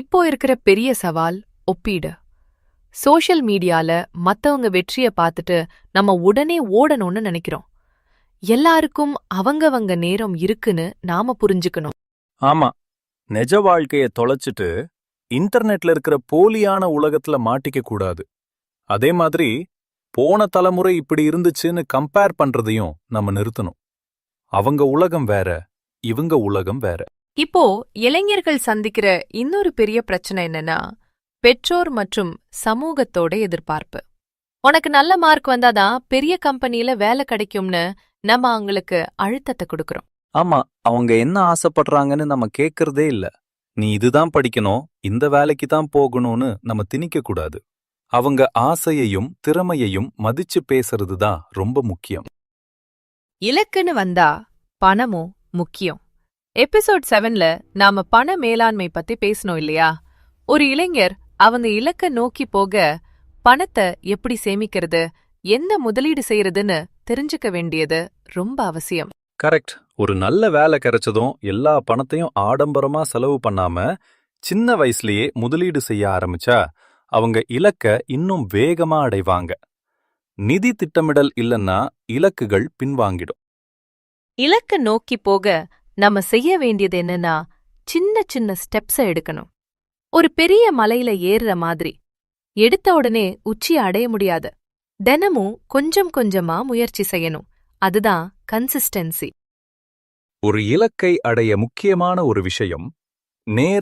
இப்போ இருக்கிற பெரிய சவால் ஒப்பீடு. சோஷியல் மீடியால மத்தவங்க வெற்றிய பார்த்துட்டு நம்ம உடனே ஓடணும்னு நினைக்கிறோம். எல்லாருக்கும் அவங்கவங்க நேரம் இருக்குன்னு நாம புரிஞ்சுக்கணும். ஆமா. நெஜ வாழ்க்கைய தொலைச்சிட்டு இன்டர்நெட்ல இருக்கிற போலியான உலகத்துல மாட்டிக்க கூடாது. அதே மாதிரி போன தலைமுறை இப்படி இருந்துச்சுன்னு கம்பேர் பண்றதையும் நம்ம நிறுத்தணும். அவங்க உலகம் வேற இவங்க உலகம் வேற. இப்போ இளைஞர்கள் சந்திக்கிற இன்னொரு பெரிய பிரச்சனை என்னன்னா பெற்றோர் மற்றும் சமூகத்தோட எதிர்பார்ப்பு. உனக்கு நல்ல மார்க் வந்தாதான் பெரிய கம்பெனில வேலை கிடைக்கும்னு நம்ம அவங்களுக்கு அழுத்தத்தை கொடுக்கறோம். ஆமா அவங்க என்ன ஆசைப்படுறாங்கன்னு நம்ம கேக்குறதே இல்ல. நீ இதுதான் படிக்கணும் இந்த வேலைக்கு தான் போகணும்னு நம்ம திணிக்க கூடாது. அவங்க ஆசையையும் திறமையையும் மதிச்சு பேசுறது தான் ரொம்ப முக்கியம். இலக்குன்னு வந்தா பணமும் முக்கியம். எபிசோட் செவன்ல நாம பண மேலாண்மை பத்தி பேசணும் இல்லையா? ஒரு இளைஞர் அவங்க இலக்க நோக்கி போக பணத்தை எப்படி சேமிக்கிறது எந்த முதலீடு செய்யறதுன்னு தெரிஞ்சுக்க வேண்டியது ரொம்ப அவசியம். கரெக்ட் ஒரு நல்ல வேலை கிடைச்சதும் எல்லா பணத்தையும் ஆடம்பரமா செலவு பண்ணாம சின்ன வயசுலயே முதலீடு செய்ய ஆரம்பிச்சா அவங்க இலக்க இன்னும் வேகமா அடைவாங்க. நிதி திட்டமிடல் இல்லன்னா இலக்குகள் பின்வாங்கிடும். இலக்க நோக்கி போக நம்ம செய்ய வேண்டியது என்னன்னா சின்ன சின்ன ஸ்டெப்ஸ எடுக்கணும். ஒரு பெரிய மலையில ஏறுற மாதிரி. எடுத்த உடனே உச்சிய அடைய முடியாது. தினமும் கொஞ்சம் கொஞ்சமா முயற்சி செய்யணும். அதுதான் கன்சிஸ்டன்சி ஒரு இலக்கை அடைய முக்கியமான ஒரு விஷயம் நேர்